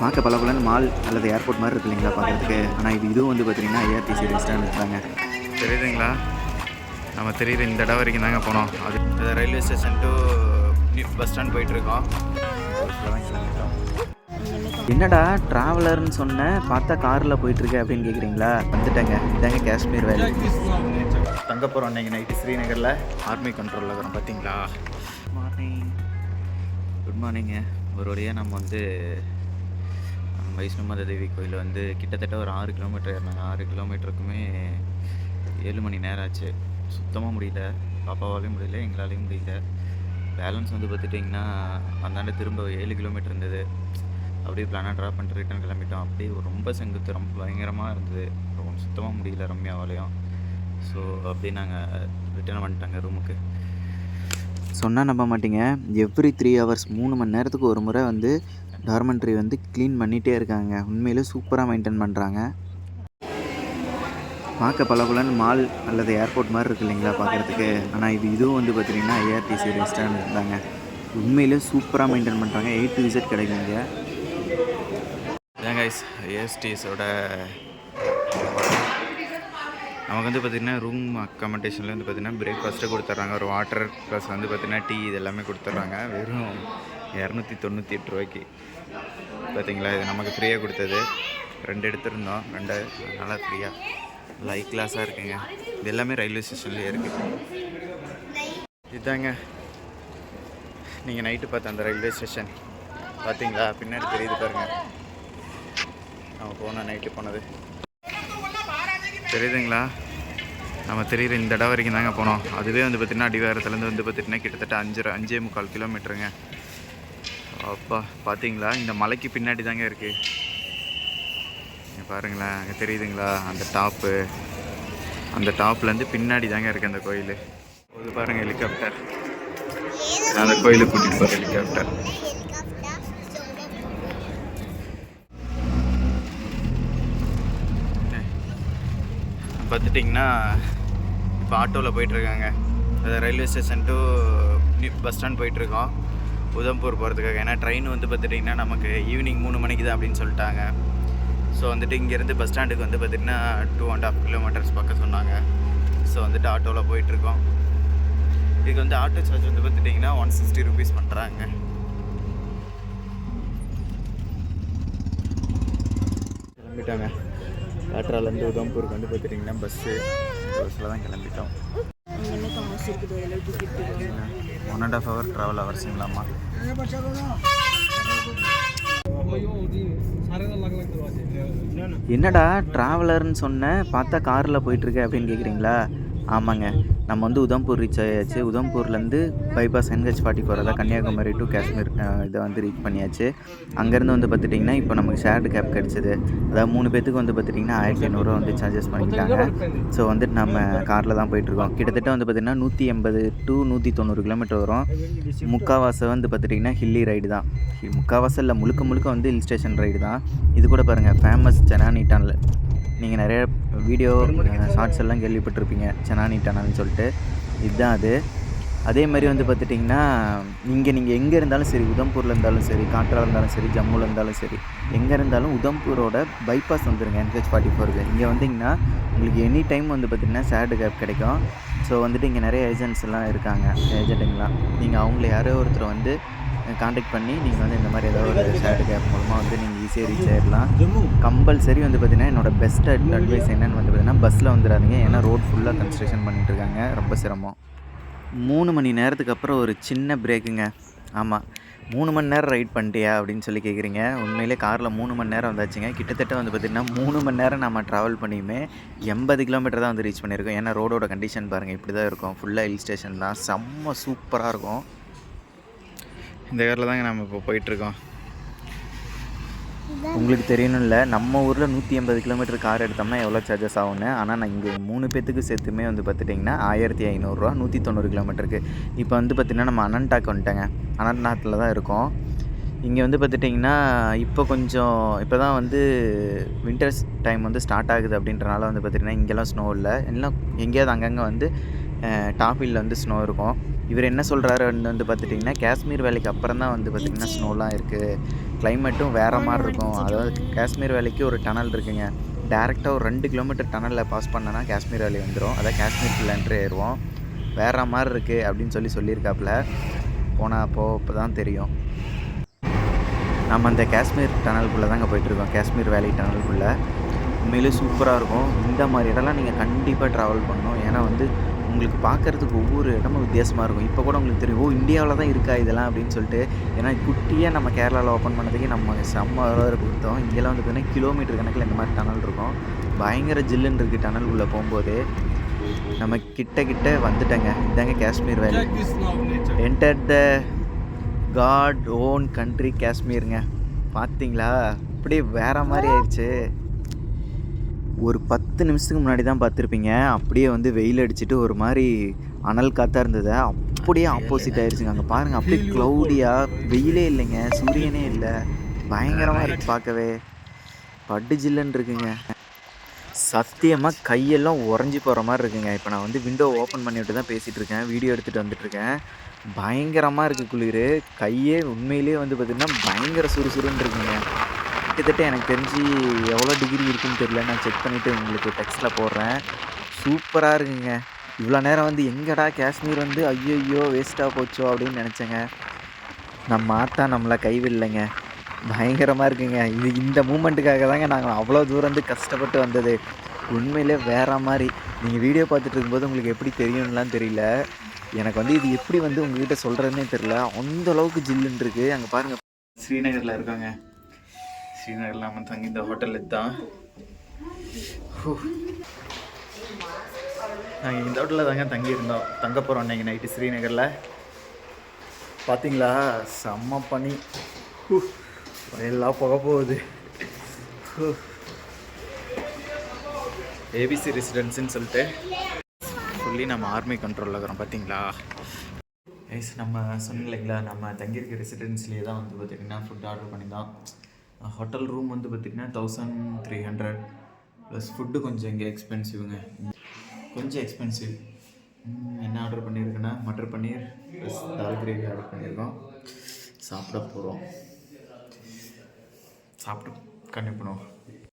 பார்க்க பல மால் அல்லது ஏர்போர்ட் மாதிரி இருக்கு இல்லைங்களா பார்க்குறதுக்கு? ஆனால் இது இதுவும் வந்து பார்த்தீங்கன்னா ஏஆர்டிசி ரெஸ்டாரண்ட் தாங்க தெரியுதுங்களா? நம்ம தெரியுது இந்த இடம் வரைக்கும் தாங்க போனோம். அது railway station to bus stand போயிட்டுருக்கோம். என்னடா ட்ராவலர்னு சொன்னேன் பார்த்தா காரில் போயிட்டுருக்க அப்படின்னு கேட்குறீங்களா வந்துட்டேங்க. இதாங்க காஷ்மீர் வேலை தங்க போகிறோம் அன்றைக்கி நைட்டு ஸ்ரீநகரில். ஆர்மி கண்ட்ரோலில் இருக்கிறோம் பார்த்தீங்களா மார்னிங் குட் மார்னிங்க ஒரு வழியாக நம்ம வந்து வைஷ்ணவ மாதா தேவி கோயில் வந்து கிட்டத்தட்ட ஒரு ஆறு கிலோமீட்டர் ஏறினாங்க. ஆறு கிலோமீட்டருக்குமே ஏழு மணி நேரம் ஆச்சு. சுத்தமாக முடியல. பாப்பாவாலையும் முடியல எங்களாலையும் முடியல. பேலன்ஸ் வந்து பார்த்துட்டிங்கன்னா அந்தாண்ட திரும்ப ஏழு கிலோமீட்டர் இருந்தது. அப்படியே பிளானாக ட்ராப் பண்ணிட்டு ரிட்டன் கிளம்பிட்டோம். அப்படியே ரொம்ப செங்குத்து ரொம்ப பயங்கரமாக இருந்தது. ரொம்ப சுத்தமாக முடியல ரம்யாவாலையும். ஸோ அப்படியே நாங்கள் ரிட்டர்ன் வந்துட்டாங்க ரூமுக்கு சொன்னால் நம்ப மாட்டீங்க. எவ்ரி த்ரீ ஹவர்ஸ் மூணு மணி நேரத்துக்கு ஒரு முறை வந்து டார்மெண்ட்ரி வந்து க்ளீன் பண்ணிகிட்டே இருக்காங்க. உண்மையிலே சூப்பராக மெயின்டைன் பண்ணுறாங்க பார்க்க பல மால் அல்லது ஏர்போர்ட் மாதிரி இருக்கு இல்லைங்களா பார்க்குறதுக்கு? ஆனால் இது இதுவும் வந்து பார்த்தீங்கன்னா ஏஆர்டிசி ரெஸ்டாரண்ட் இருந்தாங்க உண்மையிலே சூப்பராக மெயின்டைன் பண்ணுறாங்க எயிட் டு விசிட் கிடைக்கும் இங்கே. இதான் கைஸ் ஏஎஸ்டிஸோட நமக்கு வந்து பார்த்திங்கன்னா ரூம் அக்காமடேஷனில் வந்து பார்த்திங்கன்னா பிரேக்ஃபாஸ்ட்டு கொடுத்துட்றாங்க. ஒரு வாட்டர் ப்ளஸ் வந்து பார்த்திங்கன்னா டீ இது எல்லாமே கொடுத்துட்றாங்க. வெறும் இரநூத்தி தொண்ணூற்றி எட்டு ரூபாய்க்கு. பார்த்தீங்களா இது நமக்கு ஃப்ரீயாக கொடுத்தது. ரெண்டு எடுத்திருந்தோம். ரெண்டு நல்லா ஃப்ரீயாக லை கிளாஸாக இருக்குங்க. இது எல்லாமே ரயில்வே ஸ்டேஷன்லேயே இருக்குது இதாங்க. நீங்கள் நைட்டு பார்த்த அந்த ரயில்வே ஸ்டேஷன் பார்த்தீங்களா பின்னாடி தெரியுது பாருங்கள் நம்ம போன நைட்டு போனது. தெரியுதுங்களா? நம்ம தெரியுற இந்த இடம் வரைக்கும் தாங்க போனோம். அதுவே வந்து பார்த்திங்கன்னா அடிவாரத்துலேருந்து வந்து பார்த்திங்கன்னா கிட்டத்தட்ட அஞ்சு அஞ்சே முக்கால் கிலோமீட்டருங்க அப்பா பார்த்தீங்களா இந்த மலைக்கு பின்னாடி தாங்க இருக்குது பாருங்களேன் அங்கே தெரியுதுங்களா? அந்த டாப்பு அந்த டாப்லேருந்து பின்னாடி தாங்க இருக்குது அந்த கோயில். இது பாருங்கள் ஹெலிகாப்டர் அந்த கோயிலுக்கு கூட்டிகிட்டு போகிற ஹெலிகாப்டர் பார்த்துட்டிங்கன்னா இப்போ ஆட்டோவில் போயிட்டுருக்காங்க railway station to bus stand போயிட்டுருக்கோம் உதம்பூர் போகிறதுக்காக ஏன்னா ட்ரெயின் வந்து பார்த்துட்டிங்கன்னா நமக்கு ஈவினிங் மூணு மணிக்கு தான் அப்படின்னு சொல்லிட்டாங்க. ஸோ வந்துட்டு இங்கேருந்து பஸ் ஸ்டாண்டுக்கு வந்து பார்த்திங்கன்னா டூ அண்ட் ஹாஃப் கிலோமீட்டர்ஸ் பக்கம் சொன்னாங்க. ஸோ வந்துட்டு ஆட்டோவில் போயிட்டுருக்கோம். இதுக்கு வந்து ஆட்டோ சார்ஜ் வந்து பார்த்துட்டிங்கன்னா ஒன் சிக்ஸ்டி ருபீஸ் பண்ணுறாங்க கிளம்பிட்டாங்க. காட்ராலேருந்து உதம்பூருக்கு வந்து பார்த்துட்டிங்கன்னா பஸ்ஸு பஸ்ஸில் தான் கிளம்பிட்டோம். One and half hour travel ஹவர்ஸுங்களாம்மா என்னடா ட்ராவலர்னு சொன்னேன் பார்த்தா காரில் போயிட்டுருக்க அப்படின்னு கேட்குறீங்களா ஆமாங்க. நம்ம வந்து உதம்பூர் ரீச் ஆயாச்சு. உதம்பூர்லேருந்து பைபாஸ் என்ஹெச் ஃபார்ட்டி ஃபோர் அதாவது கன்னியாகுமரி டு காஷ்மீர் இதை வந்து ரீச் பண்ணியாச்சு. அங்கேருந்து வந்து பார்த்துட்டிங்கன்னா இப்போ நமக்கு ஷேர்டு கேப் கிடச்சிது. அதாவது மூணு பேத்துக்கு வந்து பார்த்துட்டிங்கன்னா ஆயிரத்தி ஐநூறுரூவா வந்து சார்ஜஸ் பண்ணிக்கிட்டாங்க ஸோ வந்துட்டு நம்ம காரில் தான் போயிட்டுருக்கோம். கிட்டத்தட்ட வந்து பார்த்திங்கன்னா நூற்றி எண்பது டு நூற்றி தொண்ணூறு கிலோமீட்டர் வரும். முக்காவாசம் வந்து பார்த்துட்டிங்கன்னா ஹில்லி ரைடு தான். முக்காவாசம் இல்லை முழுக்க முழுக்க வந்து ஹில் ஸ்டேஷன் ரைடு தான். இது கூட பாருங்கள் ஃபேமஸ் செனானி டனல் நீங்கள் நிறைய வீடியோ ஷார்ட்ஸ் எல்லாம் கேள்விப்பட்டிருப்பீங்க. செனானி டனல்னு சொல்லிட்டு. இதுதான் அது. அதே மாதிரி வந்து பார்த்துட்டிங்கன்னா இங்கே நீங்கள் எங்கே இருந்தாலும் சரி உதம்பூரில் இருந்தாலும் சரி காட்ரா இருந்தாலும் சரி ஜம்முவில் இருந்தாலும் சரி எங்கே இருந்தாலும் உதம்பூரோட பைபாஸ் வந்துடுங்க என்ஹெச் ஃபார்ட்டி ஃபோருக்கு இங்கே வந்தீங்கன்னா உங்களுக்கு எனி டைம் வந்து பார்த்திங்கன்னா சேடு கேப் கிடைக்கும். ஸோ வந்துட்டு இங்கே நிறைய ஏஜென்ட்ஸ் எல்லாம் இருக்காங்க ஏஜென்ட்டுங்களாம் நீங்கள் அவங்கள யாரோ ஒருத்தர் வந்து காண்டாக்ட் பண்ணி நீங்கள் வந்து இந்த மாதிரி ஏதாவது ஒரு சேடு கேப் மூலமாக வந்து நீங்கள் ஈஸியாக ரீச் ஆகிடலாம் கம்பல்சரி வந்து பார்த்தீங்கன்னா என்னோட பெஸ்ட் அட்வைஸ் என்னென்னு வந்து பார்த்தீங்கன்னா பஸ்ஸில் வந்துடாதீங்க ஏன்னா ரோட் ஃபுல்லாக கன்ஸ்ட்ரக்ஷன் பண்ணிட்டு இருக்காங்க. ரொம்ப சிரமம். மூணு மணி நேரத்துக்கு அப்புறம் ஒரு சின்ன பிரேக்குங்க ஆமாம் மூணு மணி நேரம் ரைட் பண்ணிட்டியா அப்படின்னு சொல்லி கேட்குறீங்க உண்மையிலே காரில் மூணு மணி நேரம் வந்தாச்சுங்க. கிட்டத்தட்ட வந்து பார்த்திங்கன்னா மூணு மணி நேரம் நம்ம ட்ராவல் பண்ணியுமே எண்பது கிலோமீட்டர் தான் வந்து ரீச் பண்ணியிருக்கோம். ஏன்னா ரோடோட கண்டிஷன் பாருங்கள் இப்படி தான் இருக்கும். ஃபுல்லாக ஹில் ஸ்டேஷன் தான். செம்ம சூப்பராக இருக்கும். இந்த காரில் தாங்க நம்ம இப்போ போயிட்டுருக்கோம். உங்களுக்கு தெரியணும்ல நம்ம ஊரில் நூற்றி எண்பது கிலோமீட்டர் கார் எடுத்தோம்னா எவ்வளோ சார்ஜஸ் ஆகும்னு. ஆனால் நான் இங்கே மூணு பேத்துக்கு சேர்த்துமே வந்து பார்த்துட்டிங்கன்னா ஆயிரத்தி ஐநூறுரூவா நூற்றி தொண்ணூறு கிலோமீட்டருக்கு இப்போ வந்து பார்த்திங்கன்னா நம்ம அனன்டாக் வந்துட்டேங்க. அனந்த்நாத்தில் தான் இருக்கோம். இங்கே வந்து பார்த்துட்டிங்கன்னா இப்போ கொஞ்சம் இப்போ தான் வந்து வின்டர்ஸ் டைம் வந்து ஸ்டார்ட் ஆகுது அப்படின்றனால வந்து பார்த்திங்கன்னா இங்கெல்லாம் ஸ்னோ இல்லை. எல்லாம் எங்கேயாவது அங்கங்கே வந்து டாப் ஹில்ல வந்து ஸ்னோ இருக்கும். இவர் என்ன சொல்கிறாரு வந்து பார்த்துட்டிங்கன்னா காஷ்மீர் வேலைக்கு அப்புறம் தான் வந்து பார்த்திங்கன்னா ஸ்னோலாம் இருக்குது கிளைமேட்டும் வேறு மாதிரி இருக்கும். அதாவது காஷ்மீர் வேலைக்கு ஒரு டனல் இருக்குங்க. டேரெக்டாக ஒரு ரெண்டு கிலோமீட்டர் டனலில் பாஸ் பண்ணனா காஷ்மீர் வேலி வந்துடும் அதான் காஷ்மீர் என்ட்ரி ஏறுவோம் வேறு மாதிரி இருக்குது அப்படின்னு சொல்லி சொல்லியிருக்காப்புல. போனால் அப்போது இப்போ தான் தெரியும். நம்ம அந்த காஷ்மீர் டனலுக்குள்ளே தாங்க போயிட்டுருக்கோம். காஷ்மீர் வேலி டனலுக்குள்ளே உண்மையிலே சூப்பராக இருக்கும். இந்த மாதிரி இடம்லாம் நீங்கள் கண்டிப்பாக ட்ராவல் பண்ணணும். ஏன்னா வந்து உங்களுக்கு பார்க்குறதுக்கு ஒவ்வொரு இடமும் வித்தியாசமாக இருக்கும். இப்போ கூட உங்களுக்கு தெரியும் ஓ இந்தியாவில் தான் இருக்கா இதெல்லாம்? அப்படின்னு சொல்லிட்டு ஏன்னா குட்டியாக நம்ம கேரளாவில் ஓப்பன் பண்ணதுக்கே நம்ம செம்ம வரவேற்பு கொடுத்தோம் இங்கெல்லாம் வந்து பார்த்தீங்கன்னா கிலோமீட்டர் கணக்கில் இந்த மாதிரி டனல் இருக்கும். பயங்கர ஜில்லுன்னு இருக்குது டனலுக்குள்ளே போகும்போது. நம்ம கிட்ட கிட்ட வந்துட்டேங்க. இதாங்க Kashmir valley. Enter the god own country காஷ்மீருங்க. பார்த்தீங்களா அப்படியே வேற மாதிரி ஆயிடுச்சு. ஒரு பத்து நிமிஷத்துக்கு முன்னாடி தான் பார்த்துருப்பீங்க. அப்படியே வந்து வெயில் அடிச்சுட்டு ஒரு மாதிரி அனல் காத்தா இருந்தது. அப்படியே ஆப்போசிட் ஆயிடுச்சுங்க அங்கே பாருங்கள் அப்படியே க்ளௌடியாக வெயிலே இல்லைங்க. சூரியனே இல்லை. பயங்கரமாக இருக்கு பார்க்கவே. பட்டு ஜில்லுன்னு இருக்குங்க. சத்தியமாக கையெல்லாம் உறைஞ்சி போகிற மாதிரி இருக்குங்க. இப்போ நான் வந்து விண்டோ ஓப்பன் பண்ணிவிட்டு தான் பேசிகிட்டு இருக்கேன். வீடியோ எடுத்துகிட்டு வந்துட்டுருக்கேன் பயங்கரமாக இருக்குது குளிர். கையே உண்மையிலேயே வந்து பார்த்திங்கன்னா பயங்கர சுறுசுறுன்னு இருக்குங்க. கிட்டத்தட்ட எனக்கு தெரிஞ்சு எவ்வளோ டிகிரி இருக்குன்னு தெரியல. நான் செக் பண்ணிவிட்டு உங்களுக்கு டெக்ஸ்ட்டில் போடுறேன். சூப்பராக இருக்குங்க. இவ்வளோ நேரம் வந்து எங்கடா காஷ்மீர் வந்து ஐயோ வேஸ்ட்டாக போச்சோ அப்படின்னு நினச்சேங்க. நம்ம ஆத்தா நம்மளை கைவிடலைங்க. பயங்கரமாக இருக்குங்க. இது இந்த மூமெண்ட்டுக்காக தாங்க நாங்கள் அவ்வளோ தூரம் வந்து கஷ்டப்பட்டு வந்தது. உண்மையிலே வேற மாதிரி. நீங்கள் வீடியோ பார்த்துட்டு இருக்கும்போது உங்களுக்கு எப்படி தெரியும்லாம் தெரியல. எனக்கு வந்து இது எப்படி வந்து உங்ககிட்ட சொல்கிறதுனே தெரில அந்த அளவுக்கு ஜில்லுன்னு இருக்குது அங்கே பாருங்கள் ஸ்ரீநகரில் இருக்காங்க. ஸ்ரீநகரில் இல்லாமல் தங்கி இந்த ஹோட்டல் தான். நாங்கள் இந்த ஹோட்டலில் தாங்க தங்கியிருந்தோம். தங்க போகிறோம் அன்றைக்கி நைட்டு ஸ்ரீநகரில். பார்த்தீங்களா செம்ம பனி. ஹூ, எல்லாம் போக போகுது. ஹூ. ஏபிசி ரெசிடென்சின்னு சொல்லிட்டு சொல்லி நம்ம ஆர்மி கண்ட்ரோலில் இருக்கிறோம். பார்த்தீங்களா எஸ் நம்ம சொன்னோம் இல்லைங்களா? நம்ம தங்கியிருக்க ரெசிடென்ஸ்லேயே தான் வந்து பார்த்திங்கன்னா ஃபுட் ஆர்டர் பண்ணி தான் ஹோட்டல் ரூம் வந்து பார்த்திங்கன்னா thousand three hundred plus food கொஞ்சம் இங்கே எக்ஸ்பென்சிவ்ங்க கொஞ்சம் எக்ஸ்பென்சிவ் என்ன ஆர்டர் பண்ணியிருக்கேன்னா matar paneer plus dal gravy order பண்ணியிருக்கோம் சாப்பிட போகிறோம் சாப்பிட்டு கண்டிப்பாக